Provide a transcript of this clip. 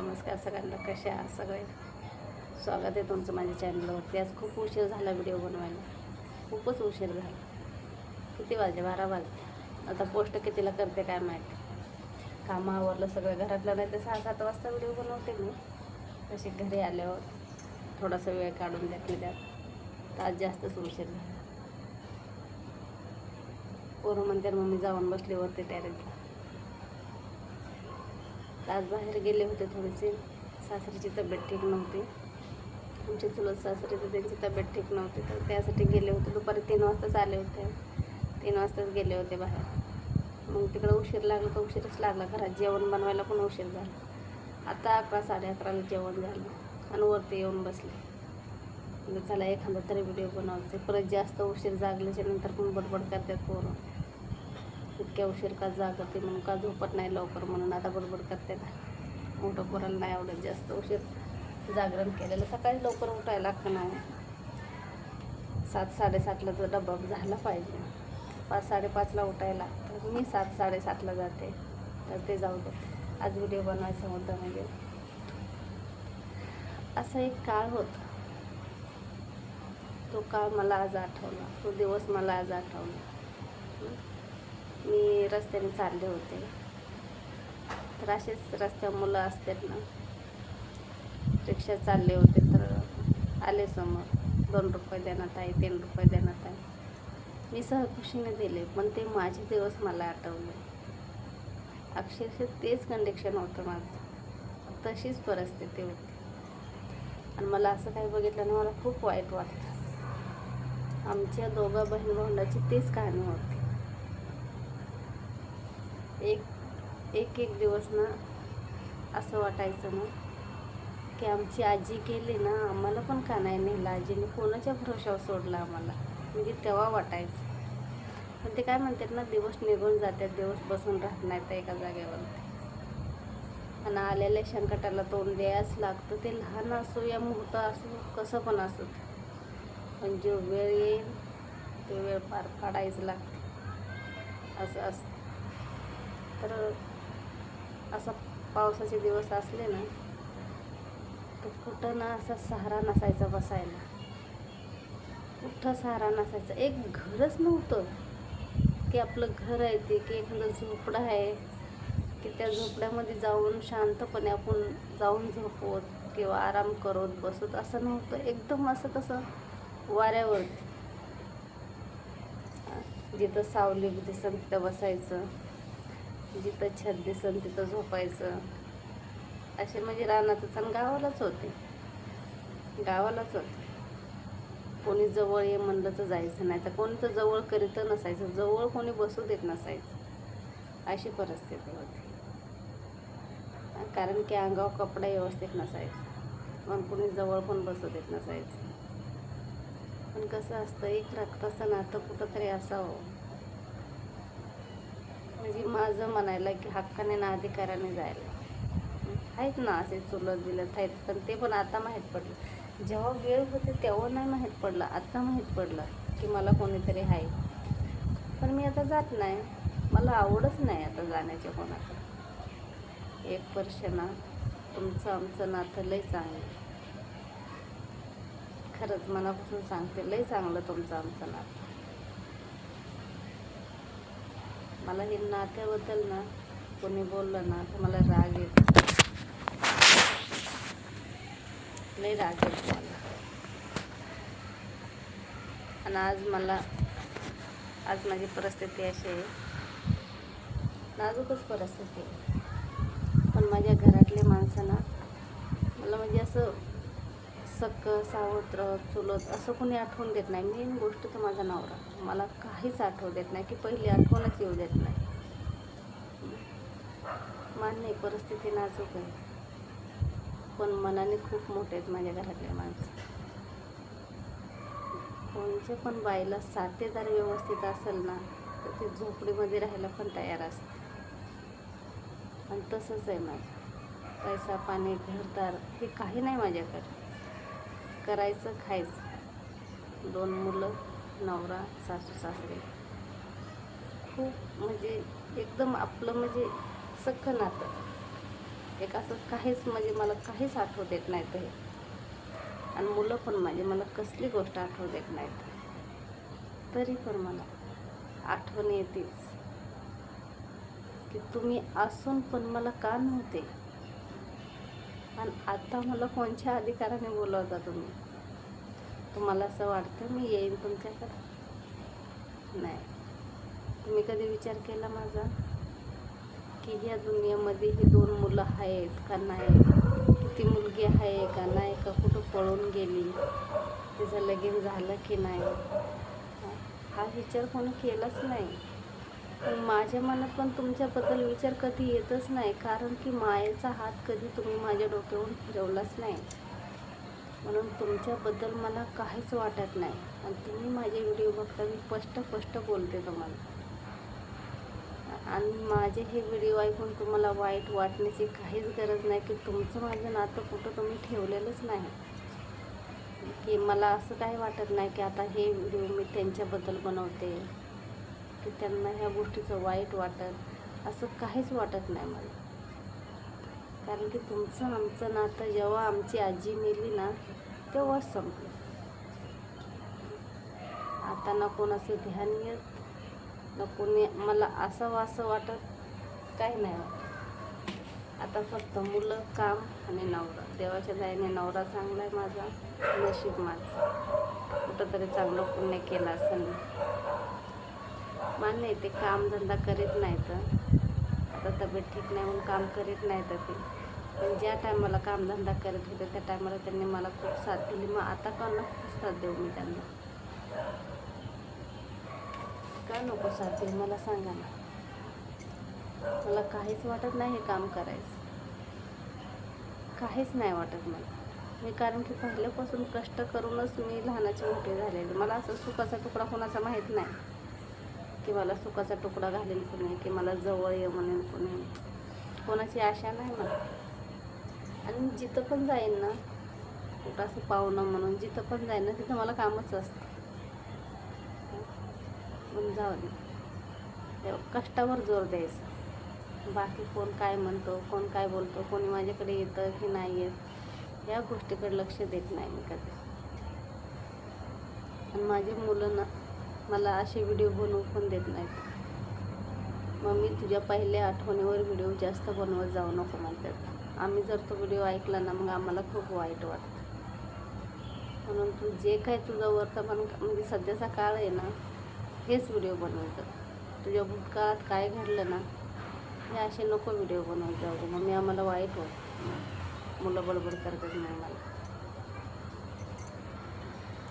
नमस्कार सगळ्यांना कशा आहात सगळे? स्वागत आहे तुमचं माझ्या चॅनलवरती आज खूप उशीर झाला व्हिडिओ बनवायला. खूपच उशीर झाला. किती वाजले? बारा वाजले. आता पोस्ट कितीला करते काय माहिती? कामं आवरलं सगळं. घरातलं नाही तर सहा सात वाजता व्हिडिओ बनवते मी. तशी घरी आल्यावर थोडासा वेळ काढून द्यात मी त्यात. तर आज जास्तच उशीर झाला. पोरं म्हणते मम्मी जाऊन बसली वरती टॅरेसला आज बाहेर गेले होते थोडेसे. सासरीची तब्येत ठीक नव्हती. आमचे चुलत सासरे तर त्यांची तब्येत ठीक नव्हती. तर त्यासाठी गेले होते. दुपारी तीन वाजताच आले होते. तीन वाजताच गेले होते बाहेर. मग तिकडं उशीर लागला. तर उशीरच लागला. घरात जेवण बनवायला पण उशीर झाला. आता अकरा साडे अकराला जेवण झालं. आणि वरती येऊन बसले. चला एखादा तरी व्हिडिओ बनवते. परत जास्त उशीर जागल्याच्या नंतर पण बडबड करतात पोरं. इतक्या उशीर का जागते म्हणून का झोपत नाही लवकर म्हणून आता बडबड करते ना. मोठं पोराला नाही आवडत जास्त उशीर जागरण केलेलं. सकाळी लवकर उठायला लागतं नाही हो. सात साडेसातला तर डब्बा झाला पाहिजे. पाच साडेपाचला उठायला. लागतं मी सात साडेसातला जाते. तर ते जाऊ दे. आज व्हिडिओ बनवायचा होता म्हणजे. असा एक काळ होता. तो काळ मला आज आठवला. तो दिवस मला आज आठवला. मी रस्त्याने चालले होते. तर असेच रस्त्या मुलं असतात ना. रिक्षा चालले होते तर आले समोर. दोन रुपये देण्यात आहे तीन रुपये देण्यात आहे. मी सहखुशीने दिले पण ते माझे दिवस मला आठवले. अक्षरशः तेच कंडिक्शन होतं माझं. तशीच परिस्थिती होती. आणि मला असं काही बघितलं ना मला खूप वाईट वाटतं आमच्या दोघा बहीण भावंडाची तीच कहाणी होती. एक एक एक दिवस ना असं वाटायचं ना की आमची आजी गेली ना आम्हाला पण का नाही नेलं? आजीने कोणाच्या भरोशावर सोडला आम्हाला? म्हणजे तेव्हा वाटायचं. पण ते काय म्हणतात ना दिवस निघून जातात दिवस बसून राहत नाही तर एका जागेवरती. आणि आलेल्या संकटाला तोंड द्यायच लागतं. ते लहान असो या मोठं असो कसं पण असो पण जो वेळ येईल तो वेळ पार पाडायचं लागते. असं असतं. तर असा पावसाचे दिवस असले ना तर कुठं ना असा सहारा नसायचा बसायला. कुठं सहारा नसायचा? एक घरच नव्हतं. की आपलं घर आहे ते की एखादं झोपडं आहे की त्या झोपड्यामध्ये जाऊन शांतपणे आपण जाऊन झोपवत किंवा आराम करत बसत असं नव्हतं. एकदम असं कसं वाऱ्यावर. जिथं सावली दिसत तिथं बसायचं जिथं छत दिसन तिथं झोपायचं. असे म्हणजे रानातच आणि गावालाच होते. गावालाच होते. कोणी जवळ ये म्हणलं तर जायचं नाही. तर कोणी तर जवळ करीत नसायचं. जवळ कोणी बसू देत नसायचं. अशी परिस्थिती होती. कारण की अंगावर कपडा व्यवस्थित नसायचा. पण कोणी जवळ पण बसू देत नसायचं. पण कसं असतं एक रक्ताचं नातं कुठंतरी असावं. म्हणजे माझं म्हणायला की हक्काने ना अधिकाराने जायला. आहेत ना असे चुलत बिलत आहेत पण ते पण आता माहीत पडलं. जेव्हा वेळ होते तेव्हा नाही माहीत पडलं आता माहीत पडलं की मला कोणीतरी आहे. पण मी आता जात नाही. मला आवडच नाही आता जाण्याच्या कोणाकडे एक वर्ष ना तुमचं आमचं नातं लय चांगलं. खरंच मनापासून सांगते लय चांगलं तुमचं आमचं नातं. मला हे नात्याबद्दल ना कोणी बोललं ना तर मला राग येतो. नाही राग येतो मला. आणि आज मला आज माझी परिस्थिती अशी आहे. नाजूकच परिस्थिती आहे. पण माझ्या घरातले माणसं ना मला म्हणजे असं सक्क सावत्र चुलत असं कोणी आठवण देत नाही. मेन गोष्ट तर माझा नवरा. मला काहीच आठवण देत नाही की पहिली आठवणच येऊ देत नाही. मान्य आहे, परिस्थिती नाजूक आहे. पण मनाने खूप मोठे आहेत माझ्या घरातले माणसं. कोणच्या पण बाईला साथेदार व्यवस्थित असेल ना तर ती झोपडीमध्ये राहायला पण तयार असते. आणि तसंच आहे माझं. पैसा पाणी घरदार हे काही नाही माझ्याकडे. करायचं खायचं. दोन मुलं नवरा सासू सासरे. खूप म्हणजे एकदम आपलं म्हणजे सख्खं नातं. एक असं काहीच म्हणजे मला काहीच आठवत देत नाहीत हे आणि मुलं पण माझे मला कसली गोष्ट आठवत देत नाहीत तरी पण मला आठवण येतेच. की तुम्ही असून पण मला का नव्हते? आणि आत्ता मला कोणच्या अधिकाराने बोलवता तुम्ही. तुम्हाला असं वाटतं मी येईन तुमच्याकडे? नाही. तुम्ही कधी विचार केला माझा? की ह्या दुनियामध्ये ही दोन मुलं आहेत का नाही? ती मुलगी आहे का नाही? का कुठं पळून गेली? तिचं लगीन झालं की नाही? हा- विचार कोणी केलाच नाही. माझ्या मनात पण तुमच्याबद्दल विचार कधी येतच नाही कारण की मायेचा हात कधी तुम्ही माझ्या डोक्यावरून फिरवलाच नाही. म्हणून तुमच्याबद्दल मला काहीच वाटत नाही. आणि तुम्ही माझे व्हिडिओ बघता मी स्पष्ट स्पष्ट बोलते तुम्हाला. आणि माझे हे व्हिडिओ ऐकून तुम्हाला वाईट वाटण्याची काहीच गरज नाही की तुमचं माझं नातं कुठं तुम्ही ठेवलेलंच नाही. की मला असं काही वाटत नाही की आता हे व्हिडिओ मी त्यांच्याबद्दल बनवते. की त्यांना ह्या गोष्टीचं वाईट वाटत असं काहीच वाटत नाही मला. कारण की तुमचं आमचं नातं जेव्हा आमची आजी मेली ना तेव्हाच संपलं. आता ना कोणाचं ध्यान येत न कोणी मला असं असं वाटत काही नाही वाटत. आता फक्त मुलं काम आणि नवरा. देवाच्या दयाने नवरा चांगला आहे माझा नशीब माझं. कुठंतरी चांगलं पुण्य केलं असं मान्य आहे ते कामधंदा करीत नाही तर आता तब्येत ठीक नाही म्हणून काम करीत नाही तर ते. पण ज्या टायमाला कामधंदा करत होते त्या टायमाला त्यांनी मला खूप साथ दिली. मग आता का खूप साथ देऊ मी त्यांना? का नको साथ देऊ? मला सांगा ना. मला काहीच वाटत नाही हे काम करायचं. काहीच नाही वाटत मला. मी कारण की पहिल्यापासून कष्ट करूनच मी लहानाची मोठी झालेली. मला असं सुखाचा तुकडा कोणाचा माहीत नाही. की मला सुखाचा तुकडा घालेल कोणी की मला जवळ ये म्हणेल कोणी कोणाची आशा नाही मला आणि जिथं पण जाईन ना कुठं असं पाहुणं म्हणून जिथं पण जाईन ना तिथं मला कामच असतं. पण जाऊ दे. कष्टावर जोर द्यायचा. बाकी कोण काय म्हणतो कोण काय बोलतो कोणी माझ्याकडे येतं की नाही येत या गोष्टीकडे लक्ष देत नाही मी कधी. आणि माझी मुलं ना मला असे व्हिडिओ बनवू पण देत नाहीत. मग मी तुझ्या पहिल्या आठवणीवर व्हिडिओ जास्त बनवत जाऊ नको म्हणतात. आम्ही जर तो व्हिडिओ ऐकला ना मग आम्हाला खूप वाईट वाटतं. म्हणून तू जे काय तुझं वर्तमान म्हणजे सध्याचा काळ आहे ना हेच व्हिडिओ बनवतात तुझ्या भूतकाळात काय घडलं ना हे असे नको व्हिडिओ बनवत जाऊ. दे मग मी आम्हाला वाईट होत मुलं बडबड करतात नाही मला.